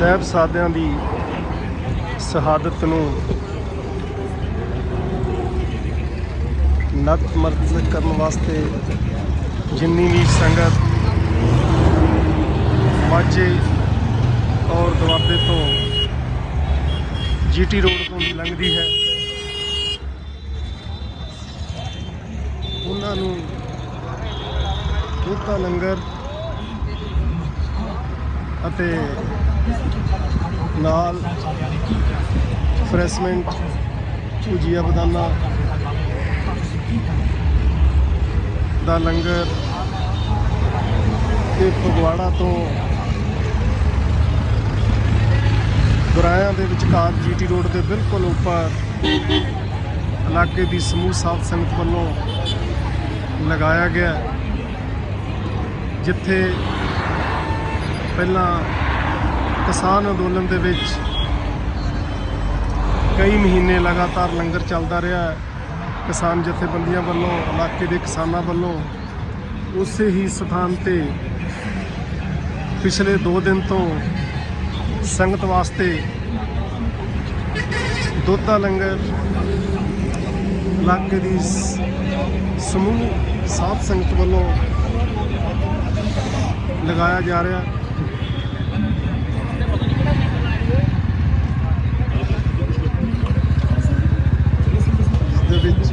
ਸਹਿਬਜ਼ਾਦਿਆਂ ਦੀ ਸ਼ਹਾਦਤ ਨੂੰ ਨਤਮਸਤਕ ਕਰਨ ਵਾਸਤੇ ਜਿੰਨੀ ਵੀ ਸੰਗਤ ਮਾਝੇ ਔਰ ਦੁਆਬੇ ਤੋਂ ਜੀਟੀ ਰੋਡ ਤੋਂ ਲੰਘਦੀ ਹੈ, ਉਹਨਾਂ ਨੂੰ ਦੁੱਧ ਦਾ ਲੰਗਰ ਅਤੇ ਨਾਲ ਫਰੈਸ਼ਮੈਂਟ ਭੁਜੀਆ ਬਦਾਨਾ ਦਾ ਲੰਗਰ ਤੇ ਫਗਵਾੜਾ ਤੋਂ ਗੁਰਾਇਆਂ ਦੇ ਵਿਚਕਾਰ ਜੀਟੀ ਰੋਡ ਦੇ ਬਿਲਕੁਲ ਉੱਪਰ ਇਲਾਕੇ ਦੀ ਸਮੂਹ ਸਾਧ ਸੰਗਤ ਵੱਲੋਂ ਲਗਾਇਆ ਗਿਆ ਜਿੱਥੇ ਪਹਿਲਾਂ ਕਿਸਾਨ ਅੰਦੋਲਨ ਦੇ ਵਿੱਚ ਕਈ ਮਹੀਨੇ ਲਗਾਤਾਰ ਲੰਗਰ ਚੱਲਦਾ ਰਿਹਾ ਹੈ। ਕਿਸਾਨ ਜਥੇਬੰਦੀਆਂ ਵੱਲੋਂ, ਇਲਾਕੇ ਦੇ ਕਿਸਾਨਾਂ ਵੱਲੋਂ ਉਸੇ ਹੀ ਸਥਾਨ ਤੇ ਪਿਛਲੇ 2 ਦਿਨ ਤੋਂ ਸੰਗਤ ਵਾਸਤੇ ਦੁੱਧ ਦਾ ਲੰਗਰ ਇਲਾਕੇ ਦੀ ਸਮੂਹ ਸਾਧ ਸੰਗਤ ਵੱਲੋਂ ਲਗਾਇਆ ਜਾ ਰਿਹਾ ਇਸ ਦੇ ਵਿੱਚ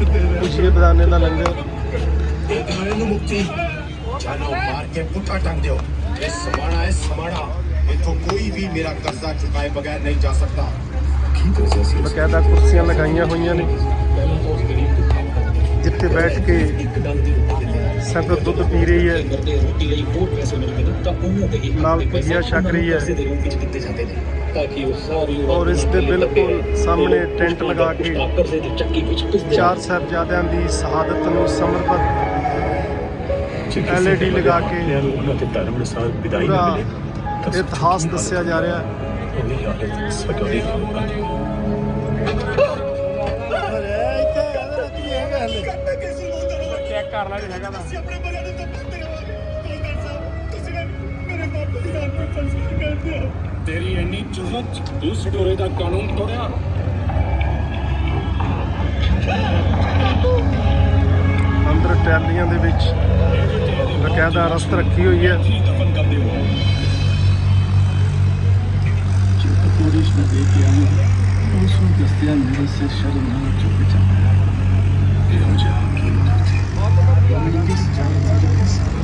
ਖੁਸ਼ੀ ਬਦਾਨੇ ਦਾ ਲੰਗਰ ਨੂੰ ਮੁਕਤੀ। ਜਾਨੋਂ ਮਾਰ ਕੇ ਪੁੱਠਾ ਟੰਗ ਦਿਓ। ਇਹ ਸਮਾਣਾ ਹੈ ਸਮਾਣਾ। ਇੱਥੋਂ ਕੋਈ ਵੀ ਮੇਰਾ ਕਰਜ਼ਾ ਚੁਕਾਏ ਬਗੈਰ ਨਹੀਂ ਜਾ ਸਕਦਾ। ਕੀ ਕਰਜ਼ਾ ਸੀ? ਬਕਾਇਦਾ ਕੁਰਸੀਆਂ ਲਗਾਈਆਂ ਹੋਈਆਂ ਨੇ। ਜਿੱਥੇ ਬੈਠ ਕੇ ਸੰਗਤ ਦੁੱਧ ਪੀ ਰਹੀ ਹੈ। ਕਰਦੇ ਰੋਟੀ ਲਈ ਹੋਰ ਪੈਸੇ ਮਿਲਦੇ ਨੇ ਤਾਂ ਉਹਨਾਂ ਦੇ ਹੀ ਨਾਲ ਭੁਜੀਆ ਛਕ ਰਹੀ ਹੈ। ਨੇ ਔਰ ਇਸ ਦੇ ਬਿਲਕੁਲ ਸਾਹਮਣੇ ਟੈਂਟ ਲਗਾ ਕੇ ਕਰਜ਼ੇ ਦੀ ਚੱਕੀ ਵਿੱਚ ਪਿਸਦੇ ਚਾਰ ਸਾਹਿਬਜ਼ਾਦਿਆਂ ਦੀ ਸ਼ਹਾਦਤ ਨੂੰ ਸਮਰਪਿਤ LED ਲਗਾ ਕੇ ਉਹਨਾਂ ਤੇ ਧਰਮ ਅਨੁਸਾਰ ਵਿਦਾਈ ਪੂਰਾ ਨਾ। ਮਿਲੇ ਤਾਂ ਇਤਿਹਾਸ ਦੱਸਿਆ ਜਾ ਰਿਹਾ ਕਰ ਲੈ ਜੇ ਹੈਗਾ ਤਾਂ ਆਪਣੇ ਬਗੈਰ ਤੋਂ ਪੁੱਤਰ ਕੋਲਦਰ ਸਾਹਿਬ ਤੁਸੀਂ ਮੇਰੇ ਬਾਪ ਦੀ ਜਾਨ ਨੂੰ ਸੰਸਕਾਰ ਕਰਦੇ ਹੋ ਤੇਰੀ ਇੰਨੀ ਜੁਰਤ ਤੂੰ ਸਟੋਰੇ ਦਾ ਕਾਨੂੰਨ ਤੋੜਿਆ। ਅੰਦਰ ਟੈਲੀਆਂ ਦੇ ਵਿੱਚ ਬਕਾਇਦਾ ਰਸਤ ਰੱਖੀ ਹੋਈ ਹੈ। ਕੀ ਦਿਓ ਜਦ ਪੁਲਿਸ ਨੇ ਦੇਖਿਆ ਉਸ ਨੂੰ ਦੱਸਿਆ ਮੇਰੇ ਸ਼ਰਮ ਚਾਪ ਇਹ ਹੋ ਜਾ ਕੀ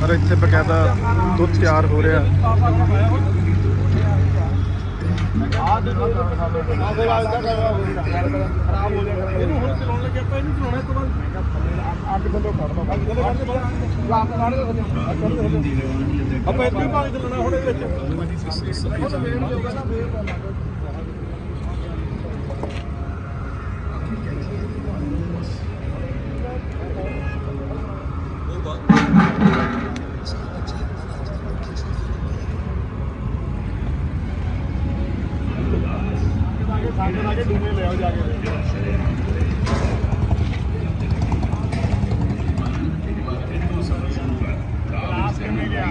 ਪਰ ਇੱਥੇ ਬਕਾਇਦਾ ਦੁੱਧ ਤਿਆਰ ਹੋ ਰਿਹਾ ਖਰਾਬ ਹੋ ਜਾਏਗਾ ਇਹਨੂੰ ਹੁਣ ਚਲਾਉਣ ਲੱਗੇ ਆਪਾਂ ਇਹਨੂੰ ਚਲਾਉਣਾ ਇਸ ਤੋਂ ਬਾਅਦ ਅੱਗ ਬੰਦੋ ਕੱਢ ਦੋ ਅੱਗ ਬੰਦੋ ਕੱਢ ਦੇ ਲਾਤ ਕੱਢ ਦੇ ਆਪਾਂ ਇੱਥੇ ਵੀ ਪਾਣੀ ਚੱਲਣਾ ਹੁਣ ਇਹਦੇ ਵਿੱਚ ਸਾਡੇ ਲਾਗੇ ਡੂਨੇ ਲਿਆਓ ਜਾ ਕੇ ਕਲਾਸ ਕਿੰਨੇ ਗਿਆ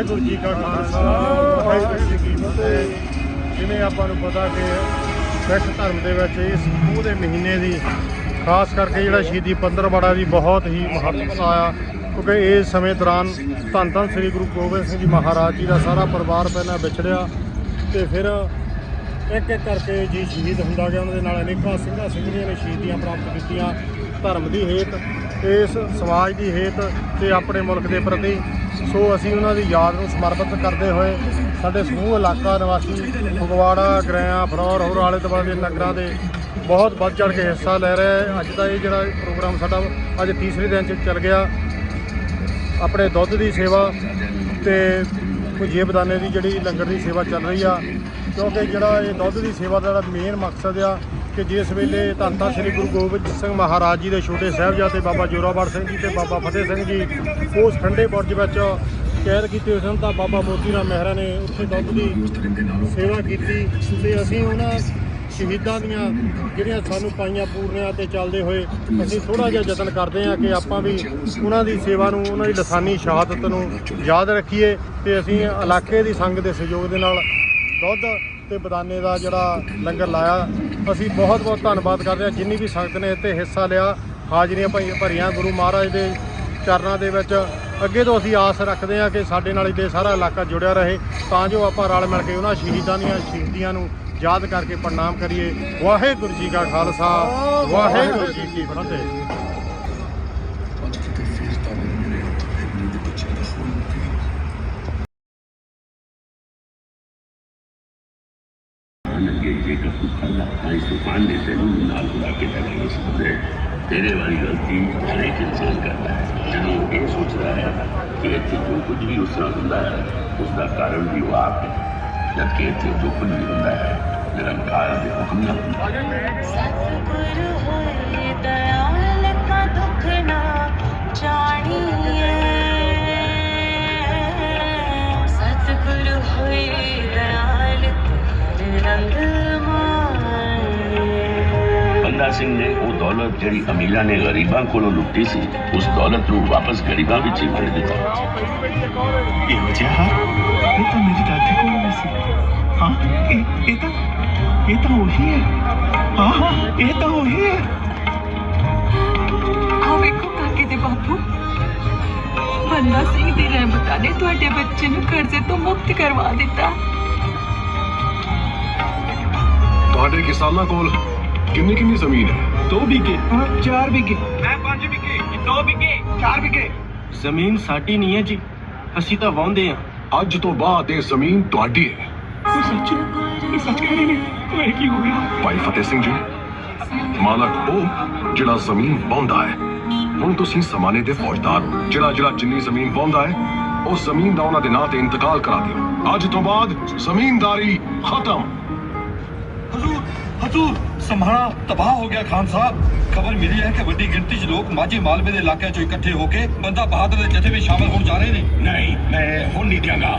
ਵਾਹਿਗੁਰੂ ਜੀ ਕਾ ਖਾਲਸਾ, ਵਾਹਿਗੁਰੂ ਜੀ ਕੀ ਫਤਿਹ। ਜਿਵੇਂ ਆਪਾਂ ਨੂੰ ਪਤਾ ਕਿ ਸਿੱਖ ਧਰਮ ਦੇ ਵਿੱਚ ਇਸ ਪੂਹ ਦੇ ਮਹੀਨੇ ਦੀ, ਖਾਸ ਕਰਕੇ ਜਿਹੜਾ ਸ਼ਹੀਦੀ ਪੰਦਰਵਾੜਾ ਦੀ ਬਹੁਤ ਹੀ ਮਹੱਤਵ ਆ ਕਿਉਂਕਿ ਇਸ ਸਮੇਂ ਦੌਰਾਨ ਧੰਨ ਧੰਨ ਸ੍ਰੀ ਗੁਰੂ ਗੋਬਿੰਦ ਸਿੰਘ ਜੀ ਮਹਾਰਾਜ ਜੀ ਦਾ ਸਾਰਾ ਪਰਿਵਾਰ ਪਹਿਲਾਂ ਵਿਛੜਿਆ ਤੇ ਫਿਰ ਇੱਕ ਇੱਕ ਕਰਕੇ ਜੀ ਸ਼ਹੀਦ ਹੁੰਦਾ ਗਿਆ ਉਹਨਾਂ ਦੇ ਨਾਲ ਅਨੇਕਾਂ ਸਿੰਘਾਂ ਸਿੰਘਣੀਆਂ ਨੇ ਸ਼ਹੀਦੀਆਂ ਪ੍ਰਾਪਤ ਕੀਤੀਆਂ ਧਰਮ ਦੀ ਹੇਤ, ਇਸ ਸਮਾਜ ਦੀ ਹੇਤ ਤੇ ਆਪਣੇ ਮੁਲਕ ਦੇ ਪ੍ਰਤੀ ਸੋ ਅਸੀਂ ਉਹਨਾਂ ਦੀ ਯਾਦ ਨੂੰ ਸਮਰਪਿਤ ਕਰਦੇ ਹੋਏ ਸਾਡੇ ਸਮੂਹ ਇਲਾਕਾ ਨਿਵਾਸੀ ਫਗਵਾੜਾ ਗ੍ਰਿਆਂ ਫਰੌਰ, ਹੋਰ ਆਲੇ ਦੁਆਲੇ ਦੇ ਨਗਰਾਂ ਦੇ ਬਹੁਤ ਵੱਧ ਚੜ ਕੇ ਹਿੱਸਾ ਲੈ ਰਹੇ ਅੱਜ ਦਾ ਇਹ ਜਿਹੜਾ ਪ੍ਰੋਗਰਾਮ ਸਾਡਾ ਅੱਜ ਤੀਸਰੇ ਦਿਨ ਚ ਚੱਲ ਗਿਆ। ਆਪਣੇ ਦੁੱਧ ਦੀ ਸੇਵਾ ਤੇ ਭੁਜੀਏ ਬਦਾਨੇ ਦੀ ਜਿਹੜੀ ਲੰਗਰ ਦੀ ਸੇਵਾ ਚੱਲ ਰਹੀ ਆ, ਕਿਉਂਕਿ ਜਿਹੜਾ ਇਹ ਦੁੱਧ ਦੀ ਸੇਵਾ ਦਾ ਜਿਹੜਾ ਮੇਨ ਮਕਸਦ ਆ ਕਿ ਜਿਸ ਵੇਲੇ ਧੰਨ ਧੰਨ ਸ੍ਰੀ ਗੁਰੂ ਗੋਬਿੰਦ ਸਿੰਘ ਮਹਾਰਾਜ ਜੀ ਦੇ ਛੋਟੇ ਸਾਹਿਬਜ਼ਾਦੇ ਬਾਬਾ ਜੋਰਾਵਰ ਸਿੰਘ ਜੀ ਤੇ ਬਾਬਾ ਫਤਿਹ ਸਿੰਘ ਜੀ ਉਸ ਠੰਡੇ ਬੁਰਜ ਵਿੱਚ ਕੈਦ ਕੀਤੇ ਹੋਏ ਸਨ, ਤਾਂ ਬਾਬਾ ਮੋਤੀ ਰਾਮ ਮਹਿਰਾ ਨੇ ਉੱਥੇ ਦੁੱਧ ਦੀ ਸੇਵਾ ਕੀਤੀ ਤੇ ਅਸੀਂ ਉਹਨਾਂ ਸ਼ਹੀਦਾਂ ਦੀਆਂ ਜਿਹੜੀਆਂ ਸਾਨੂੰ ਪਾਈਆਂ ਪੂਰਨਿਆਂ ਤੇ ਚੱਲਦੇ ਹੋਏ ਅਸੀਂ ਥੋੜਾ ਜਿਹਾ ਯਤਨ ਕਰਦੇ ਹਾਂ ਕਿ ਆਪਾਂ ਵੀ ਉਹਨਾਂ ਦੀ ਸੇਵਾ ਨੂੰ, ਉਹਨਾਂ ਦੀ ਲਸਾਨੀ ਸ਼ਹਾਦਤ ਨੂੰ ਯਾਦ ਰੱਖੀਏ ਤੇ ਅਸੀਂ ਇਲਾਕੇ ਦੀ ਸੰਗਤ ਦੇ ਸਹਿਯੋਗ ਦੇ ਨਾਲ ਦੁੱਧ ਤੇ ਬਦਾਨੇ ਦਾ ਜਿਹੜਾ ਲੰਗਰ ਲਾਇਆ ਅਸੀਂ ਬਹੁਤ ਬਹੁਤ ਧੰਨਵਾਦ ਕਰਦੇ ਹਾਂ। ਜਿੰਨੀ ਵੀ ਸੰਗਤ ਨੇ ਇੱਥੇ ਹਿੱਸਾ ਲਿਆ, ਹਾਜ਼ਰੀਆਂ ਭਈ- ਭਰੀਆਂ ਗੁਰੂ ਮਹਾਰਾਜ ਦੇ ਚਰਨਾਂ ਦੇ ਵਿੱਚ। ਅੱਗੇ ਤੋਂ ਅਸੀਂ ਆਸ ਰੱਖਦੇ ਹਾਂ ਕਿ ਸਾਡੇ ਨਾਲ ਇਹਦੇ ਸਾਰਾ ਇਲਾਕਾ ਜੁੜਿਆ ਰਹੇ। ਤਾਂ ਜੋ ਆਪਾਂ ਰਲ ਮਿਲ ਕੇ ਉਹਨਾਂ ਸ਼ਹੀਦਾਂ ਦੀਆਂ ਸ਼ਹੀਦੀਆਂ ਨੂੰ ਯਾਦ ਕਰਕੇ ਪ੍ਰਣਾਮ ਕਰੀਏ। ਵਾਹਿਗੁਰੂ ਜੀ ਕਾ ਖਾਲਸਾ, ਵਾਹਿਗੁਰੂ ਜੀ ਕੀ ਫਤਿਹ। ਲੱਗੇ ਜੇਕਰ ਤੂੰ ਕਰਦਾ ਤਾਂ ਇਸ ਤੂਫਾਨ ਨੇ ਤੈਨੂੰ ਵੀ ਨਾਲ ਬੁਲਾ ਕੇ ਲੈ ਗਏ ਸਮਝੇ ਤੇਰੇ ਵਾਲੀ ਗਲਤੀ ਹਰ ਇੱਕ ਇਨਸਾਨ ਕਰਦਾ ਹੈ ਜਦੋਂ ਉਹ ਇਹ ਸੋਚਦਾ ਹੈ ਕਿ ਇੱਥੇ ਜੋ ਕੁਝ ਵੀ ਉਸ ਨਾਲ ਹੁੰਦਾ ਹੈ ਉਸ ਦਾ ਕਾਰਨ ਵੀ ਉਹ ਆਪ ਹੈ ਜਦਕਿ ਇੱਥੇ ਜੋ ਕੁਝ ਵੀ ਹੁੰਦਾ ਹੈ ਨਿਰੰਕਾਰ ਦੇ ਹੁਕਮ ਬੰਦਾ ਸਿੰਘ ਨੇ ਉਹ ਦੌਲਤ ਜਿਹੜੀ ਅਮੀਰਾਂ ਨੇ ਗਰੀਬਾਂ ਕੋਲੋਂ ਲੁੱਟੀ ਸੀ ਉਸ ਦੌਲਤ ਨੂੰ ਵਾਪਸ ਗਰੀਬਾਂ ਵਿੱਚ ਹੀ ਵੰਡ ਦਿੱਤਾ। ਇਹੋ ਜਿਹਾ ਹਾਰ ਇਹ ਤਾਂ ਮੇਰੀ ਦਾਦੀ ਕੋਲ ਨਹੀਂ ਸੀ। ਹਾਂ ਇਹ ਇਹ ਤਾਂ ਇਹ ਤਾਂ ਉਹੀ ਹੈ। ਹਾਂ ਹਾਂ ਇਹ ਤਾਂ ਉਹੀ ਹੈ। ਆਹ ਵੇਖੋ ਕਾਕੇ ਦੇ ਬਾਪੂ। ਬੰਦਾ ਸਿੰਘ ਦੀ ਰਹਿਮਤਾਂ ਨੇ ਤੁਹਾਡੇ ਬੱਚੇ ਨੂੰ ਕਰਜ਼ੇ ਤੋਂ ਮੁਕਤ ਕਰਵਾ ਦਿੱਤਾ? ਤੁਹਾਡੇ ਕਿਸਾਨਾਂ ਕੋਲ ਕਿੰਨੀ ਕਿੰਨੀ ਜ਼ਮੀਨ ਹੈ ਦੋ ਵਿਗੇ ਹਾਂ ਚਾਰ ਵਿਗੇ ਮੈਂ ਪੰਜ ਵਿਗੇ ਦੋ ਵਿਗੇ ਚਾਰ ਵਿਗੇ ਜ਼ਮੀਨ ਸਾਡੀ ਨਹੀਂ ਹੈ ਜੀ ਅਸੀਂ ਤਾਂ ਵਾਹੁੰਦੇ ਆ ਅੱਜ ਤੋਂ ਬਾਅਦ ਇਹ ਜ਼ਮੀਨ ਤੁਹਾਡੀ ਹੈ ਇਹ ਸੱਚ ਇਹ ਸੱਚ ਕਹਿ ਰਹੇ ਨੇ ਇਹ ਕੀ ਹੋ ਗਿਆ ਭਾਈ ਫਤਿਹ ਸਿੰਘ ਜੀ ਮਾਲਕ ਉਹ ਜਿਹੜਾ ਜ਼ਮੀਨ ਵਾਹੁੰਦਾ ਹੈ ਹੁਣ ਤੁਸੀਂ ਸਮਾਨੇ ਦੇ ਫੌਜਦਾਰ ਹੋ। ਜਿਹੜਾ ਜਿਹੜਾ ਜਿੰਨੀ ਜ਼ਮੀਨ ਵਾਹੁੰਦਾ ਹੈ ਉਹ ਜ਼ਮੀਨ ਦਾ ਉਹਨਾਂ ਦੇ ਨਾਂ ਤੇ ਇੰਤਕਾਲ ਕਰਾ ਦਿਓ ਅੱਜ ਤੋਂ ਬਾਅਦ ਜ਼ਮੀਨਦਾਰੀ ਖਤਮ ਹਜ਼ੂਰ ਹਜ਼ੂਰ ਸਮਹਾਣਾ ਤਬਾਹ ਹੋ ਗਿਆ ਖਾਨ ਸਾਹਿਬ। ਖਬਰ ਮਿਲੀ ਹੈ ਕਿ ਵੱਡੀ ਗਿਣਤੀ 'ਚ ਲੋਕ ਮਾਝੇ ਮਾਲਵੇ ਦੇ ਇਲਾਕਿਆਂ 'ਚੋਂ ਇਕੱਠੇ ਹੋ ਕੇ ਬੰਦਾ ਬਹਾਦਰ ਦੇ ਜਥੇ ਵਿੱਚ ਸ਼ਾਮਲ ਹੋਣ ਜਾ ਰਹੇ ਨੇ। ਨਹੀਂ, ਮੈਂ ਹੁਣ ਨਹੀਂ ਦਿਆਂਗਾ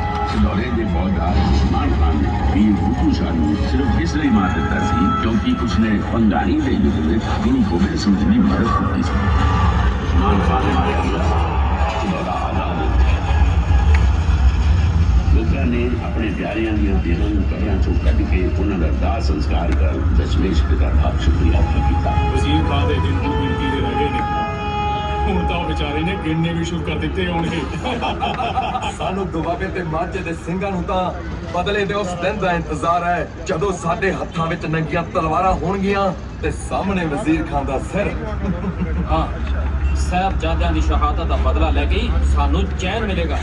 को चढ़ा दिया सिदौरे ਦੇ ਫੌਜਦਾਰ ਉਸਮਾਨ ਖਾਨ ਨੇ ਵੀਰ ਬੁੱਧੂ ਸ਼ਾਹ ਨੂੰ ਸਿਰਫ ਇਸ ਲਈ ਮਾਰ ਦਿੱਤਾ ਸੀ ਕਿਉਂਕਿ ਉਸਨੇ ਪੰਗਾਣੀ ਦੇ ਯੁੱਧ ਵਿੱਚ ਗੁਰੂ ਗੋਬਿੰਦ ਸਿੰਘ ਜੀ ਦੀ ਮਦਦ ਕੀਤੀ ਸੀ ਉਸਮਾਨ ਖਾਨ ਨੇ ਮਾਰਿਆ ਹਮਲਾ ਸਿਦੌਰਾ ਆਜ਼ਾਦ ਹੋ ਗਿਆ ਲੋਕਾਂ ਨੇ ਆਪਣੇ ਪਿਆਰਿਆਂ ਦੀਆਂ ਦੇਹਾਂ ਨੂੰ ਕਬਰਾਂ ਚੋਂ ਕੱਢ ਕੇ ਉਹਨਾਂ ਦਾ ਦਾਹ ਸੰਸਕਾਰ ਕਰ ਦਸ਼ਮੇਸ਼ ਪਿਤਾ ਦਾ ਸ਼ੁਕਰੀਆ ਅਦਾ ਕੀਤਾ ਵਜ਼ੀਰ ਖਾਨ ਦੇ ਦਿਨ ਹੁਣ ਗਿਣਤੀ ਦੇ ਰਹਿ ਗਏ ਨੇ ਹੁਣ ਤਾਂ ਉਹ ਵਿਚਾਰੇ ਨੇ ਗਿਣਨੇ ਵੀ ਸ਼ੁਰੂ ਕਰ ਦਿੱਤੇ ਹੋਣਗੇ। ਸਾਨੂੰ ਦੁਆਬੇ ਤੇ ਮਾਝੇ ਦੇ ਸਿੰਘਾਂ ਨੂੰ ਤਾਂ ਬਦਲੇ ਦੇ ਉਸ ਦਿਨ ਦਾ ਇੰਤਜ਼ਾਰ ਹੈ ਜਦੋਂ ਸਾਡੇ ਹੱਥਾਂ ਵਿੱਚ ਨੰਗੀਆਂ ਤਲਵਾਰਾਂ ਹੋਣਗੀਆਂ ਤੇ ਸਾਹਮਣੇ ਵਜ਼ੀਰ ਖਾਨ ਦਾ ਸਿਰ। ਹਾਂ ਸਾਹਿਬਜ਼ਾਦਿਆਂ ਦੀ ਸ਼ਹਾਦਤ ਦਾ ਬਦਲਾ ਲੈ ਕੇ ਸਾਨੂੰ ਚੈਨ ਮਿਲੇਗਾ।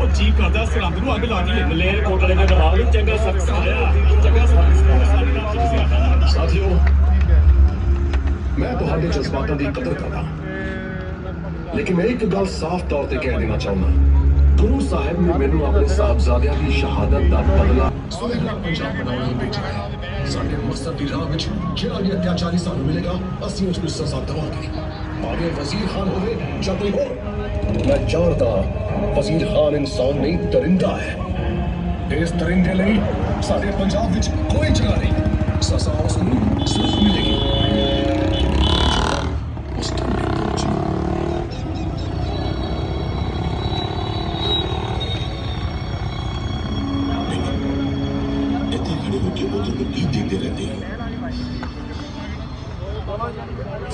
ਉਹ ਜੀ ਕਰਦਾ ਸਰਹੰਦ ਨੂੰ ਅੱਗ ਲਾ ਦਈਏ। ਮਲੇਰ ਕੋਟਲੇ ਦੇ ਦਿਮਾਗ ਵਿੱਚ ਚੰਗਾ ਸਖਤ ਆਇਆ ਚੰਗਾ ਸਖਤ ਸਾਥੀਓ ਮੈਂ ਤੁਹਾਡੇ ਜਜ਼ਬਾਤਾਂ ਦੀ ਕਦਰ ਕਰਦਾ ਲੇਕਿਨ ਮੈਂ ਇੱਕ ਗੱਲ ਸਾਫ਼ ਤੌਰ ਤੇ ਕਹਿ ਦੇਣਾ ਚਾਹੁੰਦਾ ਗੁਰੂ ਸਾਹਿਬ ਨੇ ਮੈਨੂੰ ਆਪਣੇ ਸਾਹਿਬਜ਼ਾਦਿਆਂ ਦੀ ਸ਼ਹਾਦਤ ਦਾ ਬਦਲਾ ਸੁਨਹਿਰਾ ਪੰਜਾਬ ਬਣਾਉਣ ਲਈ ਭੇਜਿਆ ਹੈ। ਸਾਡੇ ਮਕਸਦ ਦੀ ਰਾਹ ਵਿੱਚ ਜਿਹੜਾ ਵੀ ਅਤਿਆਚਾਰੀ ਸਾਨੂੰ ਮਿਲੇਗਾ, ਅਸੀਂ ਉਸ ਨੂੰ ਸਜ਼ਾ ਦੇਵਾਂਗੇ। ਭਾਵੇਂ ਵਜ਼ੀਰ ਖਾਨ ਹੋਵੇ ਜਾਂ ਕੋਈ ਹੋਰ, ਮੈਂ ਜਾਣਦਾ ਵਜ਼ੀਰ ਖਾਨ ਇਨਸਾਨ ਨਹੀਂ, ਦਰਿੰਦਾ ਹੈ। ਇਸ ਦਰਿੰਦੇ ਲਈ ਸਾਡੇ ਪੰਜਾਬ ਵਿੱਚ ਕੋਈ ਜਗ੍ਹਾ ਨਹੀਂ। ਸਜ਼ਾ ਉਸ ਨੂੰ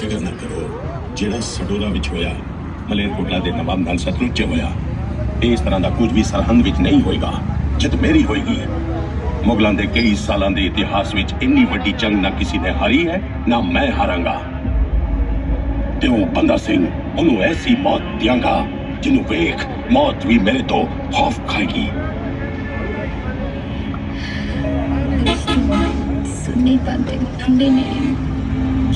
ਜਗ੍ਹਾ ਕਰੋ। ਜਿਹੜਾ ਸਡੋਰਾ ਵਿੱਚ ਹੋਇਆ ਮਲੇਰਕੋਟਲਾ ਦੇ ਨਵਾਬ ਨਾਲ ਸਤਲੁਜ ਹੋਇਆ, ਇਸ ਤਰ੍ਹਾਂ ਦਾ ਕੁਝ ਵੀ ਸਰਹੰਦ ਵਿੱਚ ਨਹੀਂ ਹੋਏਗਾ, ਜਿੱਤ ਮੇਰੀ ਹੋਏਗੀ। ਮੁਗਲਾਂ ਦੇ ਕਈ ਸਾਲਾਂ ਦੇ ਇਤਿਹਾਸ ਵਿੱਚ ਇੰਨੀ ਵੱਡੀ ਜੰਗ ਨਾ ਕਿਸੇ ਨੇ ਹਾਰੀ ਹੈ, ਨਾ ਮੈਂ ਹਾਰਾਂਗਾ। ਤੇ ਉਹ ਬੰਦਾ ਸਿੰਘ, ਉਹਨੂੰ ਐਸੀ ਮੌਤ ਦਿਆਂਗਾ, ਜਿਹਨੂੰ ਵੇਖ ਮੌਤ ਵੀ ਮੇਰੇ ਤੋਂ ਖੌਫ ਖਾਏਗੀ। ਸੁਣੀ ਬੰਦੇ ਮੁੰਡੇ ਨੇ।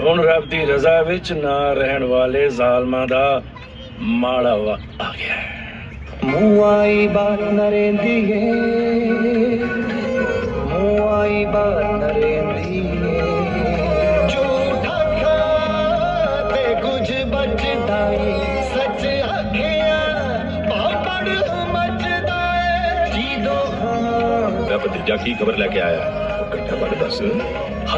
ਹੁਣ ਰੱਬ ਦੀ ਰਜ਼ਾ ਵਿੱਚ ਨਾ ਰਹਿਣ ਵਾਲੇ ਜ਼ਾਲਮਾਂ ਦਾ ਮਾੜਾ ਵਕਤ ਆ ਗਿਆ। ਹੈ ਮੂੰਹ ਆਈ ਬਾਤ ਨਰੇਂਦੀ ਏ। ਮੂੰਹ ਆਈ ਬਾਤ ਨਰੇਂਦੀ ਏ। ਝੂਠਾ ਖਾ ਤੇ ਕੁਝ ਬਚਦਾ ਏ। ਸੱਚ ਆਖਿਆ ਪਾਪੜ ਮਚਦਾ ਏ। ਜੀਦੋ ਹਾਂ ਮੈਂ ਭਤੀਜਾ ਕੀ ਖਬਰ ਲੈ ਕੇ ਆਇਆ? ਇਕੱਠਾ ਬੜ ਦੱਸ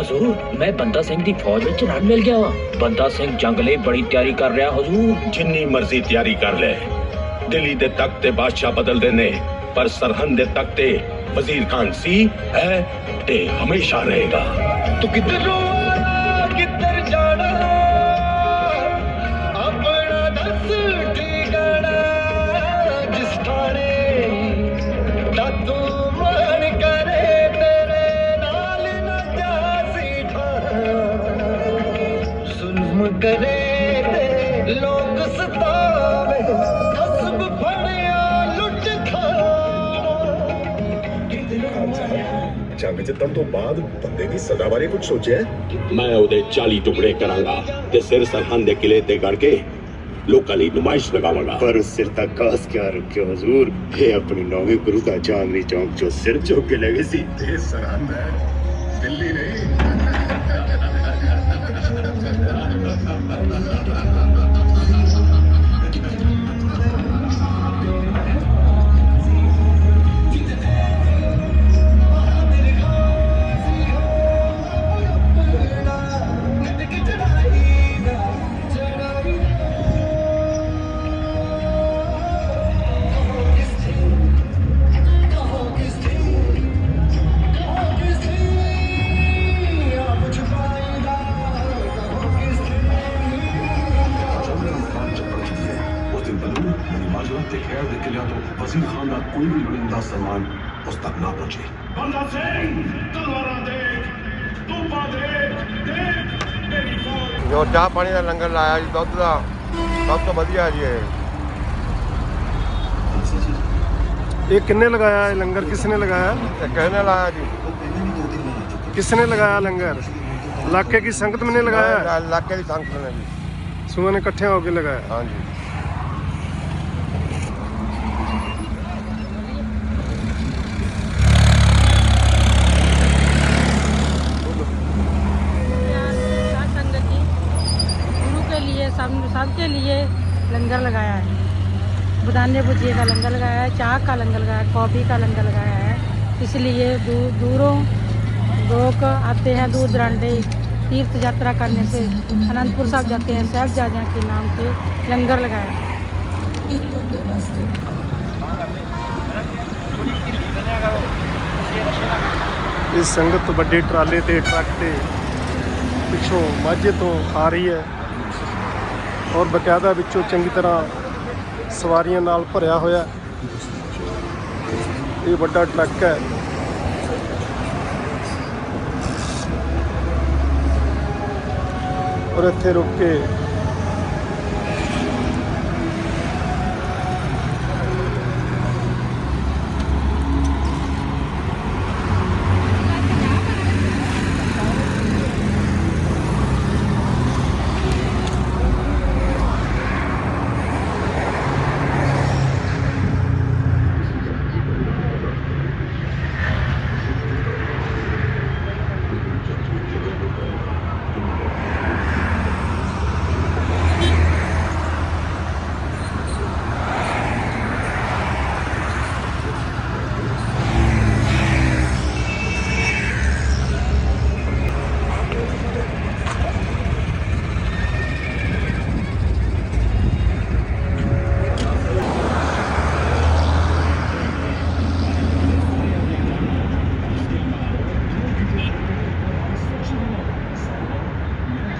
ਹਜ਼ੂਰ ਮੈਂ ਬੰਦਾ ਸਿੰਘ ਦੀ ਫੌਜ ਵਿੱਚ ਰਣ ਮਿਲ ਗਿਆ ਵਾਂ। ਬੰਦਾ ਸਿੰਘ ਜੰਗ ਲਈ ਬੜੀ ਤਿਆਰੀ ਕਰ ਰਿਹਾ ਹਜ਼ੂਰ। ਜਿੰਨੀ ਮਰਜ਼ੀ ਤਿਆਰੀ ਕਰ ਲੈ। ਦਿੱਲੀ ਦੇ ਤਖਤ ਤੇ ਬਾਦਸ਼ਾਹ ਬਦਲਦੇ ਨੇ ਪਰ ਸਰਹੰਦ ਦੇ ਤਖਤ ਤੇ ਵਜ਼ੀਰ ਖਾਨ ਸੀ ਹੈ ਤੇ ਹਮੇਸ਼ਾ ਰਹੇਗਾ। ਤੂੰ ਕਿੱਧਰ ਆਉਣਾ, ਤੋਂ ਬਾਅਦ ਬੰਦੇ ਦੀ ਸਦਾ ਬਾਰੇ ਕੁਝ ਸੋਚਿਆ ਮੈਂ ਉਹਦੇ 40 ਟੁਕੜੇ ਕਰਾਂਗਾ ਤੇ ਸਿਰ ਸਰਹੰਦ ਦੇ ਕਿਲੇ ਤੇ ਗੜ ਕੇ ਲੋਕਾਂ ਲਈ ਨੁਮਾਇਸ਼ ਲਗਾਵਾਂਗਾ। ਪਰ ਉਸ ਸਿਰ ਤੱਕ ਕਾਸ ਕਿਆ ਰੱਖਿਓ ਹਜ਼ੂਰ? ਇਹ ਆਪਣੀ ਨੌਵੇਂ ਗੁਰੂ ਦਾ ਚਾਂਦਨੀ ਚੌਂਕ ਚੋਂ ਸਿਰ ਚੁੱਕ ਕੇ ਲਗੇ ਸੀ। ਇਹ ਸਰਹੰਦ ਹੈ ਦਿੱਲੀ ਨਹੀਂ। ਖੈਰ ਦੇ ਕਿਲਿਆਂ ਤੋਂ ਵਜ਼ੀਰ ਖਾਨ ਦਾ ਕੋਈ ਵੀ ਲੋੜੀਂਦਾ ਸਮਾਨ ਉਸ ਤੱਕ ਨਾ ਪਹੁੰਚੇ ਬੰਦਾ ਸਿੰਘ ਤਲਵਾਰਾਂ ਦੇਖ ਤੂਪਾਂ ਦੇਖ ਦੇਖ ਮੇਰੀ ਫੌਜ ਜੋ ਚਾਹ ਪਾਣੀ ਦਾ ਲੰਗਰ ਲਾਇਆ ਜੀ ਦੁੱਧ ਦਾ ਸਭ ਤੋਂ ਵਧੀਆ ਜੀ ਇਹ। ਇਹ ਕਿੰਨੇ ਲਗਾਇਆ ਇਹ ਲੰਗਰ? ਕਿਸ ਨੇ ਲਗਾਇਆ? ਇਹ ਕਿਸ ਨੇ ਲਾਇਆ ਜੀ? ਕਿਸ ਨੇ ਲਗਾਇਆ ਲੰਗਰ? ਇਲਾਕੇ ਦੀ ਸੰਗਤ ਨੇ ਲਗਾਇਆ? ਇਲਾਕੇ ਦੀ ਸੰਗਤ ਨੇ ਜੀ। ਸੂਆਂ ਨੇ ਇਕੱਠੇ ਹੋ ਕੇ ਲਗਾਇਆ? ਹਾਂਜੀ। सबके लिए लंगर लगाया है बुदाने भुजिए का लंगर लगाया है चाय का लंगर लगाया है कॉफ़ी का लंगर लगाया है इसलिए दूर दूरों लोग आते हैं दूर दरांडे तीर्थ यात्रा करने से अनंतपुर साहब जाते हैं साहबजादियों के नाम पे लंगर लगाया है ਇਹ ਸੰਗਤ ਵੱਡੇ ਟਰਾਲੇ ਤੇ ਟਰੱਕ ਤੇ ਪਿੱਛੋਂ ਮਾਝੇ ਤੋਂ ਆ ਰਹੀ ਹੈ ਔਰ ਬਕਾਇਦਾ ਵਿੱਚੋਂ ਚੰਗੀ ਤਰ੍ਹਾਂ ਸਵਾਰੀਆਂ ਨਾਲ ਭਰਿਆ ਹੋਇਆ ਇਹ ਵੱਡਾ ਟਰੱਕ ਹੈ। ਔਰ ਇੱਥੇ ਰੁਕ ਕੇ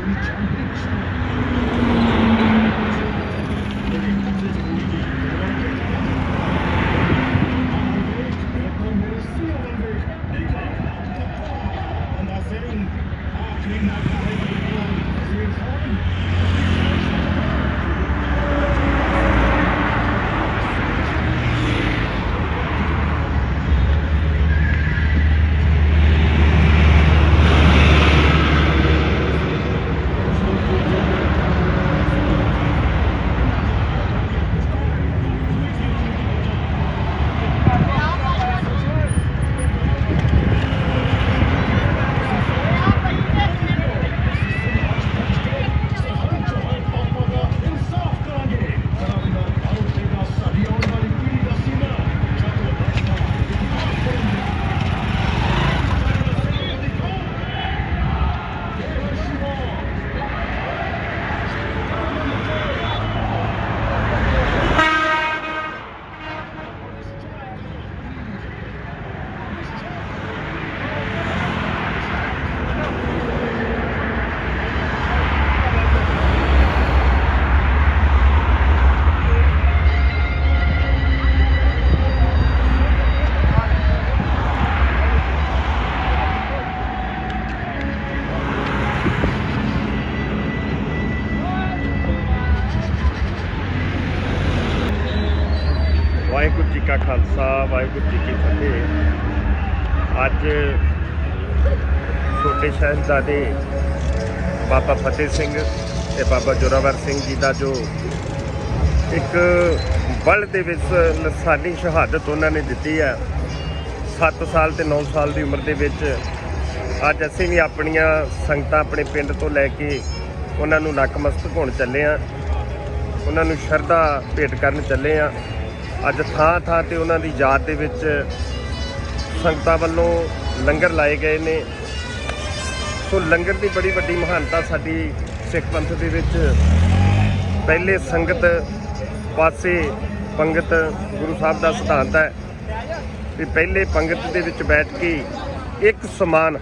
ਵਾਹਿਗੁਰੂ ਵਾਹਿਗੁਰੂ ਜੀ ਕੀ ਫਤਿਹ। ਅੱਜ ਛੋਟੇ ਸਾਹਿਬਜ਼ਾਦੇ ਬਾਬਾ ਫਤਿਹ ਸਿੰਘ ਤੇ ਬਾਬਾ ਜੋਰਾਵਰ ਸਿੰਘ ਜੀ ਦਾ ਜੋ ਇੱਕ ਬਲ ਦੇ ਵਿੱਚ ਲਸਾਨੀ ਸ਼ਹਾਦਤ ਉਹਨਾਂ ਨੇ ਦਿੱਤੀ ਹੈ 7 ਸਾਲ ਤੇ 9 ਸਾਲ ਦੀ ਉਮਰ ਦੇ ਵਿੱਚ ਅੱਜ ਅਸੀਂ ਵੀ ਆਪਣੀਆਂ ਸੰਗਤਾਂ ਆਪਣੇ ਪਿੰਡ ਤੋਂ ਲੈ ਕੇ ਉਹਨਾਂ ਨੂੰ ਨਕਮਸਤਕ ਹੋਣ ਚੱਲੇ ਆ ਉਹਨਾਂ ਨੂੰ ਸ਼ਰਧਾ ਭੇਟ ਕਰਨ ਚੱਲੇ ਆ ਅੱਜ ਥਾਂ ਥਾਂ ਤੇ ਉਹਨਾਂ ਦੀ ਯਾਦ ਦੇ ਵਿੱਚ ਸੰਗਤਾਂ ਵੱਲੋਂ ਲੰਗਰ ਲਾਏ ਗਏ ਨੇ। ਸੋ ਲੰਗਰ ਦੀ ਬੜੀ ਵੱਡੀ ਮਹਾਨਤਾ ਸਾਡੀ ਸਿੱਖ ਪੰਥ ਦੇ ਵਿੱਚ ਪਹਿਲੇ ਸੰਗਤ ਪਾਸੇ ਪੰਗਤ ਗੁਰੂ ਸਾਹਿਬ ਦਾ ਸਿਧਾਂਤ ਹੈ ਵੀ ਪਹਿਲੇ ਪੰਗਤ ਦੇ ਵਿੱਚ ਬੈਠ ਕੇ ਇੱਕ ਸਮਾਨ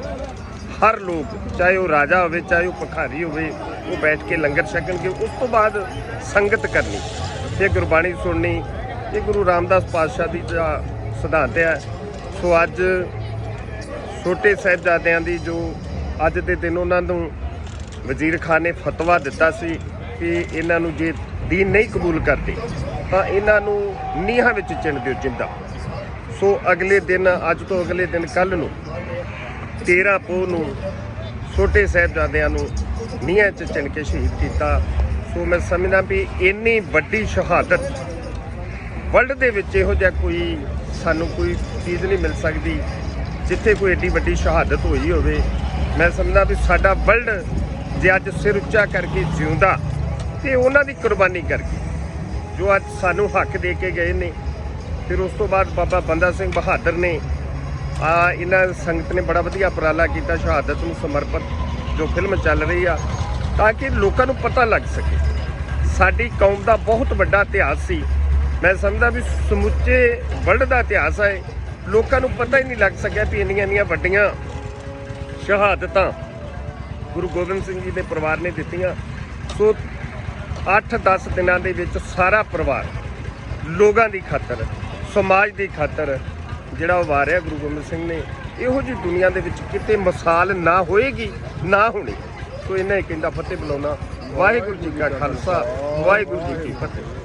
ਹਰ ਲੋਕ, ਚਾਹੇ ਉਹ ਰਾਜਾ ਹੋਵੇ, ਚਾਹੇ ਉਹ ਭਿਖਾਰੀ ਹੋਵੇ, ਉਹ ਬੈਠ ਕੇ ਲੰਗਰ ਛਕਣਗੇ। ਉਸ ਤੋਂ ਬਾਅਦ ਸੰਗਤ ਕਰਨੀ ਇਹ ਗੁਰਬਾਣੀ ਸੁਣਨੀ ਇਹ ਗੁਰੂ ਰਾਮਦਾਸ ਪਾਤਸ਼ਾਹ ਦੀ ਸਿਧਾਂਤ ਹੈ। ਸੋ ਅੱਜ ਛੋਟੇ ਸਾਹਿਬਜ਼ਾਦਿਆਂ ਦੀ ਜੋ ਅੱਜ ਦੇ ਦਿਨ ਉਹਨਾਂ ਨੂੰ ਵਜ਼ੀਰ ਖਾਨ ਨੇ ਫਤਵਾ ਦਿੱਤਾ ਸੀ ਕਿ ਇਹਨਾਂ ਨੂੰ ਜੇ ਦੀਨ ਨਹੀਂ ਕਬੂਲ ਕਰਦੇ, ਤਾਂ ਇਹਨਾਂ ਨੂੰ ਨੀਹਾਂ ਵਿੱਚ ਚਿਣ ਦਿਓ ਜਿੰਦਾ। ਸੋ ਅਗਲੇ ਦਿਨ, ਅੱਜ ਤੋਂ ਅਗਲੇ ਦਿਨ ਕੱਲ ਨੂੰ 13 ਪੋਹ ਨੂੰ ਛੋਟੇ ਸਾਹਿਬਜ਼ਾਦਿਆਂ ਨੂੰ ਨੀਹਾਂ 'ਚ ਚਿਣ ਕੇ ਸ਼ਹੀਦ ਕੀਤਾ। ਸੋ ਮੈਂ ਸਮਝਦਾ ਵੀ ਇੰਨੀ ਵੱਡੀ ਸ਼ਹਾਦਤ ਵਰਲਡ ਦੇ ਵਿੱਚ ਇਹੋ ਜਿਹਾ ਕੋਈ ਸਾਨੂੰ ਕੋਈ ਚੀਜ਼ ਨਹੀਂ ਮਿਲ ਸਕਦੀ ਜਿੱਥੇ ਕੋਈ ਏਡੀ ਵੱਡੀ ਸ਼ਹਾਦਤ ਹੋਈ ਹੋਵੇ। ਮੈਂ ਸਮਝਦਾ ਵੀ ਸਾਡਾ ਵਰਲਡ ਜੇ ਅੱਜ ਸਿਰ ਉੱਚਾ ਕਰਕੇ ਜਿਉਂਦਾ ਤੇ ਉਹਨਾਂ ਦੀ ਕੁਰਬਾਨੀ ਕਰਕੇ, ਜੋ ਅੱਜ ਸਾਨੂੰ ਹੱਕ ਦੇ ਕੇ ਗਏ ਨੇ। ਫਿਰ ਉਸ ਤੋਂ ਬਾਅਦ ਬਾਬਾ ਬੰਦਾ ਸਿੰਘ ਬਹਾਦਰ ਨੇ ਆ ਇਹਨਾਂ ਸੰਗਤ ਨੇ ਬੜਾ ਵਧੀਆ ਉਪਰਾਲਾ ਕੀਤਾ ਸ਼ਹਾਦਤ ਨੂੰ ਸਮਰਪਿਤ, ਜੋ ਫਿਲਮ ਚੱਲ ਰਹੀ ਆ, ਤਾਂ ਕਿ ਲੋਕਾਂ ਨੂੰ ਪਤਾ ਲੱਗ ਸਕੇ। ਸਾਡੀ ਕੌਮ ਦਾ ਬਹੁਤ ਵੱਡਾ ਇਤਿਹਾਸ ਸੀ। ਮੈਂ ਸਮਝਦਾ ਵੀ ਸਮੁੱਚੇ ਵਰਲਡ ਦਾ ਇਤਿਹਾਸ ਹੈ। ਲੋਕਾਂ ਨੂੰ ਪਤਾ ਹੀ ਨਹੀਂ ਲੱਗ ਸਕਿਆ ਵੀ ਇੰਨੀਆਂ ਇੰਨੀਆਂ ਵੱਡੀਆਂ ਸ਼ਹਾਦਤਾਂ ਗੁਰੂ ਗੋਬਿੰਦ ਸਿੰਘ ਜੀ ਦੇ ਪਰਿਵਾਰ ਨੇ ਦਿੱਤੀਆਂ। ਸੋ 8-10 ਦਿਨਾਂ ਦੇ ਵਿੱਚ ਸਾਰਾ ਪਰਿਵਾਰ ਲੋਕਾਂ ਦੀ ਖਾਤਰ, ਸਮਾਜ ਦੀ ਖਾਤਰ ਜਿਹੜਾ ਉਹ ਵਾਰਿਆ ਗੁਰੂ ਗੋਬਿੰਦ ਸਿੰਘ ਨੇ, ਇਹੋ ਜੀ ਦੁਨੀਆ ਦੇ ਵਿੱਚ ਕਿਤੇ ਮਿਸਾਲ ਨਾ ਹੋਏਗੀ, ਨਾ ਹੋਣੀ। ਸੋ ਇਹਨਾਂ ਹੀ ਕਹਿੰਦਾ ਫਤਿਹ ਬੁਲਾਉਣਾ ਵਾਹਿਗੁਰੂ ਜੀ ਕਾ ਖਾਲਸਾ, ਵਾਹਿਗੁਰੂ ਜੀ ਕੀ ਫਤਿਹ।